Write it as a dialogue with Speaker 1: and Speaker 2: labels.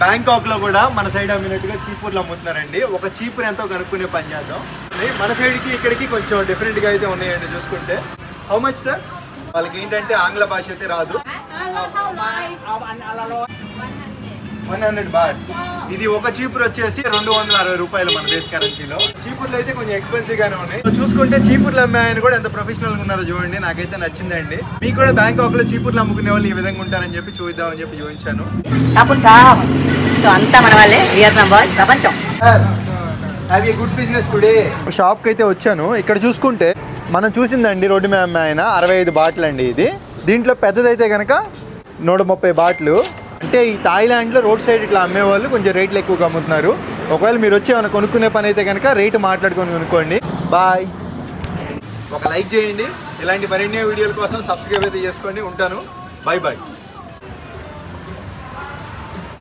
Speaker 1: బ్యాంకాక్లో కూడా మన సైడ్ అమ్మినట్టుగా చీపూర్లు అమ్ముతున్నారండి. ఒక చీపురు ఎంతో కనుక్కునే పని చేద్దాం. మన సైడ్కి ఇక్కడికి కొంచెం డిఫరెంట్గా అయితే ఉన్నాయండి చూసుకుంటే. హౌ మచ్ సార్ వాళ్ళకి ఏంటంటే ఆంగ్ల భాష అయితే రాదు. వన్ హండ్రెడ్ బాట్ ఇది ఒక చీపురు వచ్చేసి రెండు వందల అరవై రూపాయలు మన దేశ కరెన్సీలో చీపుర్లు అయితే కొంచెం ఎక్స్పెన్సివ్ గానే ఉన్నాయి. చూసుకుంటే చీపుర్లు అమ్మే ఆయన కూడా ఎంత ప్రొఫెషనల్గా ఉన్నారో చూడండి. నాకైతే నచ్చిందండి. మీకు కూడా బ్యాంకాక్లో చీపుర్లు అమ్ముకునే వాళ్ళు ఈ విధంగా ఉంటారని చెప్పి చూద్దామని చెప్పి చూపించాను.
Speaker 2: సో అంతా మన వాళ్ళే. వియత్నాం వరల్డ్ ప్రపంచం.
Speaker 1: Have a good business today షాప్కి అయితే వచ్చాను. ఇక్కడ చూసుకుంటే మనం చూసిందండి రోడ్డు మీద అమ్మే ఆయన అరవై ఐదు బాటిల్ అండి ఇది. దీంట్లో పెద్దదైతే కనుక నూట ముప్పై బాటిల్. అంటే ఈ థాయిలాండ్లో రోడ్ సైడ్ ఇట్లా అమ్మేవాళ్ళు కొంచెం రేట్లు ఎక్కువగా అమ్ముతున్నారు. ఒకవేళ మీరు వచ్చి ఏమైనా కొనుక్కునే పని అయితే కనుక రేటు మాట్లాడుకొని కొనుక్కోండి. బాయ్ ఒక లైక్ చేయండి. ఇలాంటి మరిన్ని వీడియోల కోసం సబ్స్క్రైబ్ అయితే చేసుకోండి. ఉంటాను. Bye bye